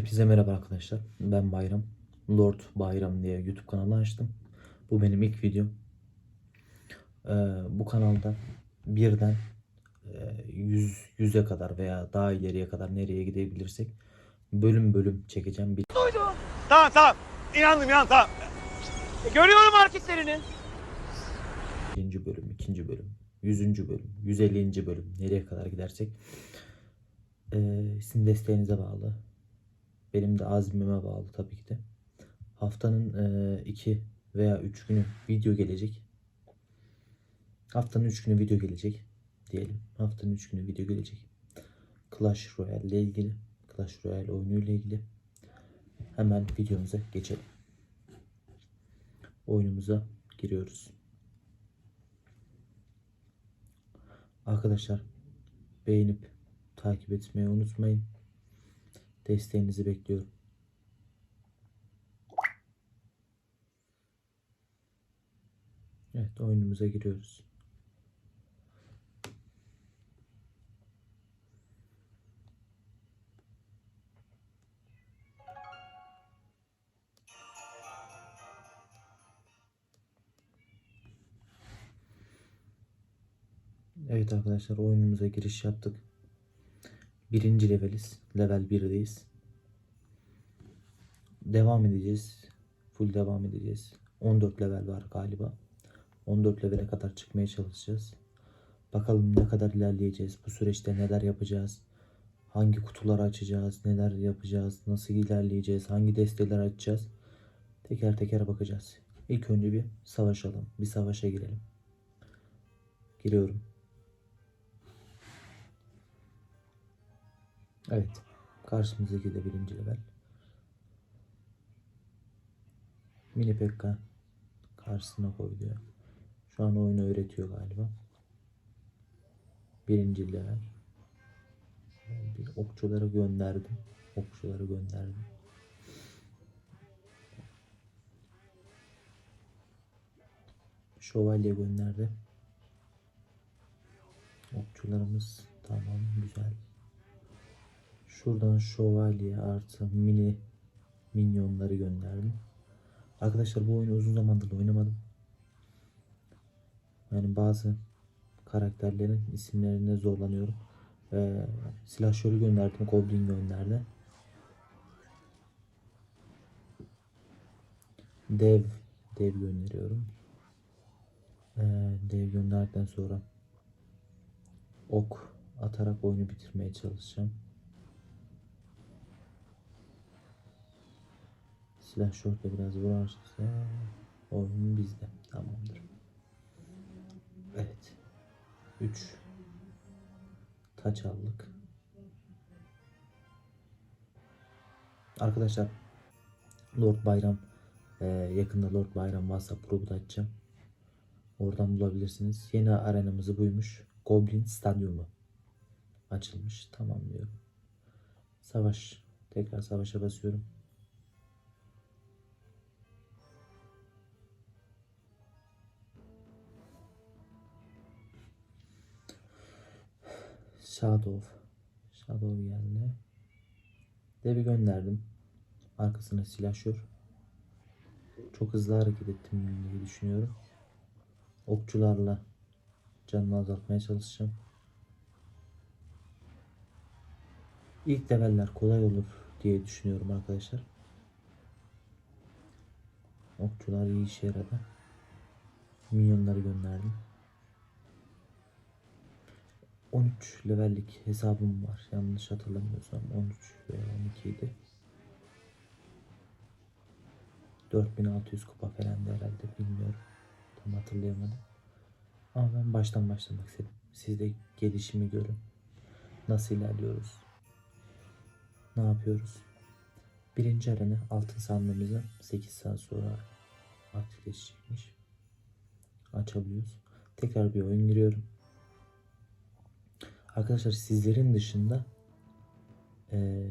Hepinize merhaba arkadaşlar. Ben Bayram. Lord Bayram diye YouTube kanalı açtım. Bu benim ilk videom. Ee, bu kanalda birden e, 100 100'e kadar veya daha ileriye kadar nereye gidebilirsek bölüm bölüm çekeceğim. Bir Tamam tamam. İnandım inandım tamam. E, görüyorum hareketlerini. birinci bölüm, ikinci bölüm, yüzüncü bölüm, 150. bölüm nereye kadar gidersek e, sizin desteğinize bağlı. Benim de azmime bağlı tabii ki de. Haftanın e, iki veya üç günü video gelecek. Haftanın üç günü video gelecek diyelim. Haftanın üç günü video gelecek. Clash Royale ile ilgili, Clash Royale oyunu ile ilgili. Hemen videomuza geçelim. Oyunumuza giriyoruz. Arkadaşlar beğenip takip etmeyi unutmayın. Desteğinizi bekliyorum. Evet oyunumuza giriyoruz. Evet arkadaşlar oyunumuza giriş yaptık. Birinci leveliz. Level 1'deyiz. Devam edeceğiz. Full devam edeceğiz. 14 level var galiba. 14 levele kadar çıkmaya çalışacağız. Bakalım ne kadar ilerleyeceğiz. Bu süreçte neler yapacağız. Hangi kutuları açacağız. Neler yapacağız. Nasıl ilerleyeceğiz. Hangi desteler açacağız. Teker teker bakacağız. İlk önce bir savaşalım. Bir savaşa girelim. Giriyorum. Evet. Karşımızdaki de birinci level. Mini Pekka karşısına koydu. Şu an oyunu öğretiyor galiba. Birinci level. Bir okçuları gönderdim. Okçuları gönderdim. Şövalye gönderdi. Okçularımız tamam güzel. Şuradan şövalye artı mini minyonları gönderdim. Arkadaşlar bu oyunu uzun zamandır oynamadım. Yani bazı karakterlerin isimlerine zorlanıyorum. Ee, silahşörü gönderdim. Goblin gönderdi. Dev dev gönderiyorum. Ee, dev gönderdikten sonra ok atarak oyunu bitirmeye çalışacağım. Silah şortla biraz vurarsa oyun bizde. Tamamdır. Evet. 3 taç aldık. Arkadaşlar Lord Bayram e, yakında Lord Bayram WhatsApp grubu da açacağım. Oradan bulabilirsiniz. Yeni arenamızı buymuş. Goblin Stadyumu açılmış. Tamam diyorum. Savaş. Tekrar savaşa basıyorum. Shadow. Shadow geldi. Devi gönderdim. Arkasına silahşör. Çok hızlı hareket ettim diye düşünüyorum. Okçularla canını azaltmaya çalışacağım. İlk leveller kolay olur diye düşünüyorum arkadaşlar. Okçular iyi işe yaradı. Minyonları gönderdim. 13 levellik hesabım var. Yanlış hatırlamıyorsam 13 veya 12 idi. 4600 kupa falan herhalde bilmiyorum. Tam hatırlayamadım. Ama ben baştan başlamak istedim. Siz de gelişimi görün. Nasıl ilerliyoruz? Ne yapıyoruz? Birinci arena altın sandığımızı 8 saat sonra aktifleşecekmiş. Açabiliyoruz. Tekrar bir oyun giriyorum. Arkadaşlar sizlerin dışında eee,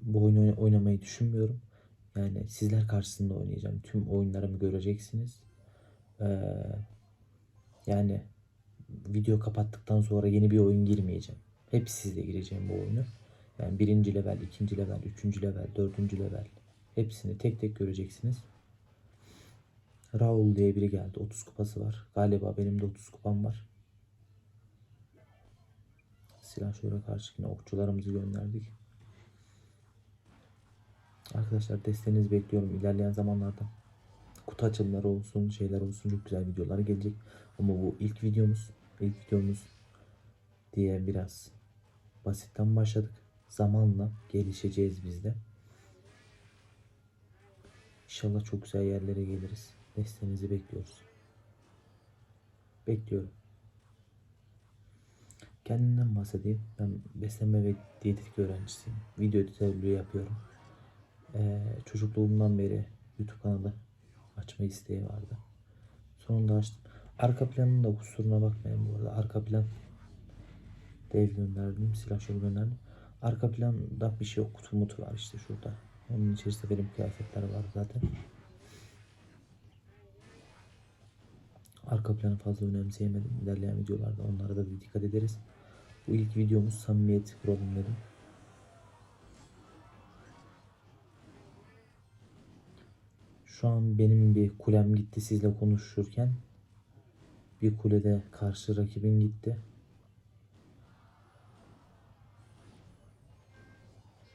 bu oyunu oyn- oynamayı düşünmüyorum. Yani sizler karşısında oynayacağım. Tüm oyunlarımı göreceksiniz. Eee, yani video kapattıktan sonra yeni bir oyun girmeyeceğim. Hep sizle gireceğim bu oyunu. Yani birinci level, ikinci level, üçüncü level, dördüncü level. Hepsini tek tek göreceksiniz. Raul diye biri geldi. 30 kupası var. Galiba benim de 30 kupam var. Silah şöyle karşı yine okçularımızı gönderdik. Arkadaşlar desteğinizi bekliyorum ilerleyen zamanlarda. Kutu açılımları olsun, şeyler olsun çok güzel videolar gelecek. Ama bu ilk videomuz, ilk videomuz diye biraz basitten başladık. Zamanla gelişeceğiz biz de. İnşallah çok güzel yerlere geliriz. Desteğinizi bekliyoruz. Bekliyorum. Kendimden bahsedeyim. Ben beslenme ve diyetetik öğrencisiyim. Video editörlüğü yapıyorum. Ee, çocukluğumdan beri YouTube kanalı açma isteği vardı. Sonunda açtım. Arka planın da kusuruna bakmayın bu arada. Arka plan dev gönderdim. Silahşörü gönderdim. Arka planda bir şey yok. Kutu mutu var işte şurada. Onun içerisinde benim kıyafetler var zaten. Arka planı fazla önemseyemedim. İlerleyen videolarda onlara da dikkat ederiz. Bu ilk videomuz samimiyet kuralım. Şu an benim bir kulem gitti sizle konuşurken. Bir kulede karşı rakibin gitti.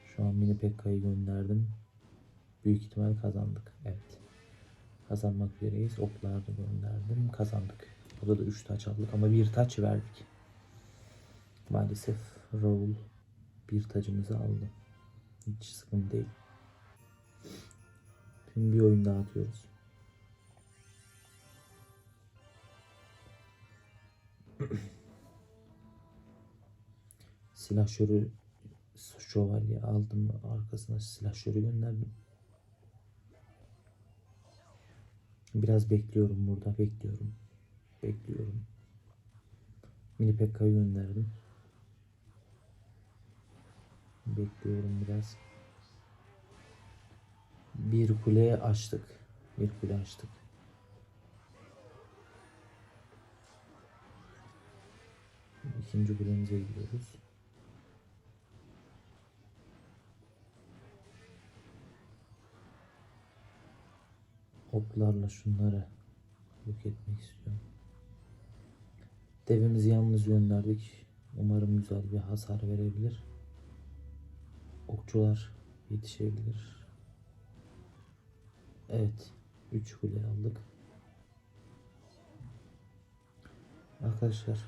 Şu an mini Pekka'yı gönderdim. Büyük ihtimal kazandık. Evet. Kazanmak üzereyiz. Oklar da gönderdim. Kazandık. Burada da 3 taç aldık ama bir taç verdik. Maalesef Raul bir tacımızı aldı. Hiç sıkıntı değil. Şimdi bir oyun daha atıyoruz. Silahşörü şövalye aldım arkasına silahşörü gönderdim. Biraz bekliyorum burada bekliyorum. Bekliyorum. Mini Pekka'yı gönderdim. Bekliyorum biraz. Bir kule açtık. Bir kule açtık. İkinci kulemize gidiyoruz. Oklarla şunları yok etmek istiyorum. Devimizi yalnız gönderdik. Umarım güzel bir hasar verebilir. Okçular yetişebilir. Evet. 3 kule aldık. Arkadaşlar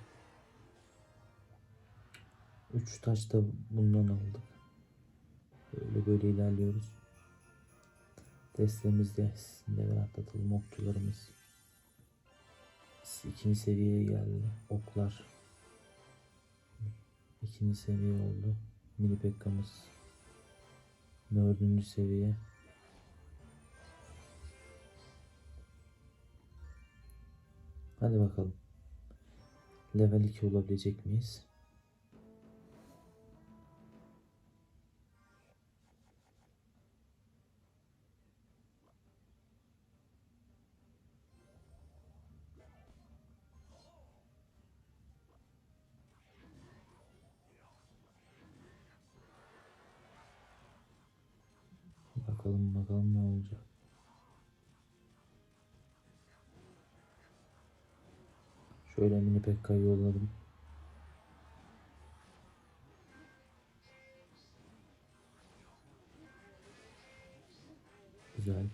3 taş da bundan aldık. Böyle böyle ilerliyoruz. Testimizde level atlatalım okçularımız. ikinci seviyeye geldi. Oklar. ikinci seviye oldu. Mini Pekka'mız. Dördüncü seviye. Hadi bakalım. Level 2 olabilecek miyiz? Bakalım bakalım ne olacak. Şöyle mini Pekka'yı yolladım. Güzel.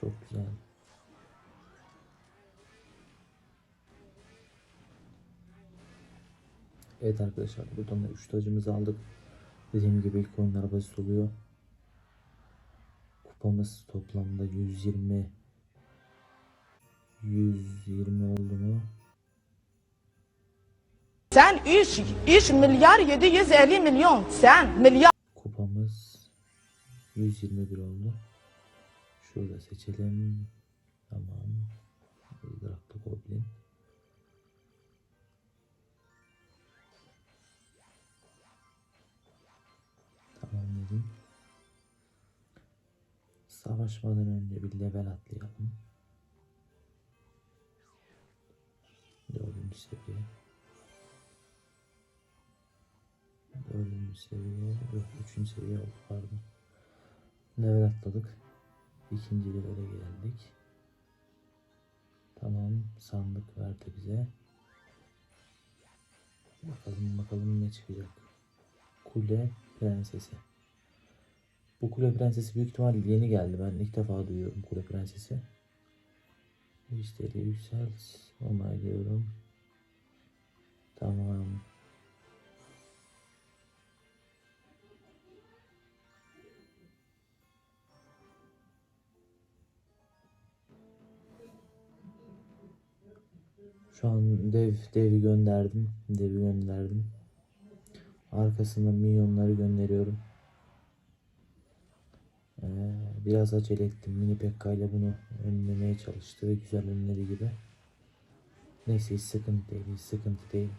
Çok güzel. Evet arkadaşlar buradan da 3 tacımızı aldık. Dediğim gibi ilk oyunlar basit oluyor. Kupamız toplamda 120 120 oldu mu? Sen 3, 3 milyar 750 milyon. Sen milyar. Kupamız 121 oldu. Şurada seçelim. Tamam. Iraklı Goblin. Savaşmadan önce bir level atlayalım. Dördüncü seviye. Dördüncü seviye. Yok üçüncü seviye oldu pardon. Level atladık. İkinci levele geldik. Tamam sandık verdi bize. Bakalım bakalım ne çıkacak. Kule prensesi. Bu kule prensesi büyük ihtimal yeni geldi. Ben ilk defa duyuyorum kule prensesi. İşte yüksel. Onaylıyorum. Tamam. Şu an dev devi gönderdim. Devi gönderdim. Arkasında milyonları gönderiyorum. Biraz acele ettim. Mini Pekka ile bunu önlemeye çalıştı ve güzel önledi gibi. Neyse hiç sıkıntı değil. Hiç sıkıntı değil.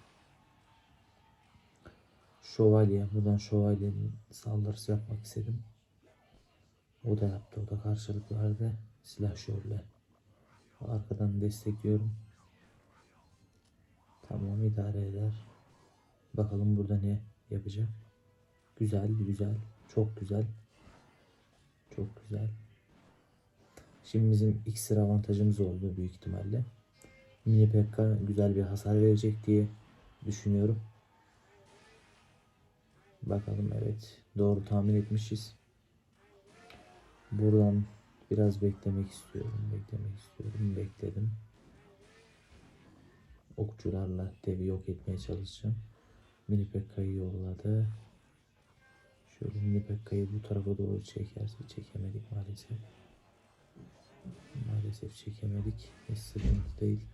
Şövalye. Buradan şövalyenin saldırısı yapmak istedim. O da yaptı. O da karşılık verdi. Silah şöyle. Arkadan destekliyorum. Tamam idare eder. Bakalım burada ne yapacak. Güzel güzel. Çok güzel. Çok güzel. Şimdi bizim iksir avantajımız oldu büyük ihtimalle. Mini Pekka güzel bir hasar verecek diye düşünüyorum. Bakalım evet doğru tahmin etmişiz. Buradan biraz beklemek istiyorum. Beklemek istiyorum. Bekledim. Okçularla devi yok etmeye çalışacağım. Mini Pekka'yı yolladı. Şöyle Mini Pekka'yı bu tarafa doğru çekerse çekemedik maalesef. Maalesef çekemedik. Hiç sıkıntı değil.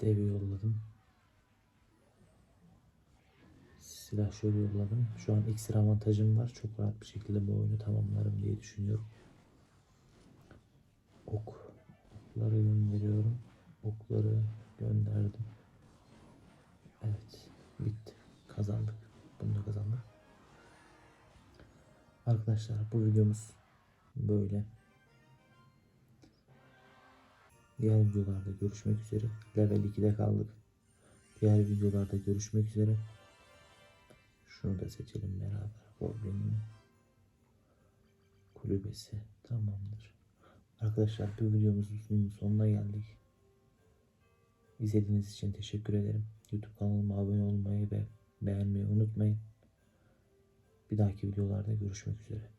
Devi yolladım. Silah şöyle yolladım. Şu an iksir avantajım var. Çok rahat bir şekilde bu oyunu tamamlarım diye düşünüyorum. Ok. Okları gönderiyorum. Okları gönderdim. Evet. Bitti. Kazandık. Bunu da kazandık. Arkadaşlar bu videomuz böyle. Diğer videolarda görüşmek üzere. Level 2'de kaldık. Diğer videolarda görüşmek üzere. Şunu da seçelim beraber. Goblin kulübesi tamamdır. Arkadaşlar bu videomuzun sonuna geldik. İzlediğiniz için teşekkür ederim. YouTube kanalıma abone olmayı ve beğenmeyi unutmayın. Bir dahaki videolarda görüşmek üzere.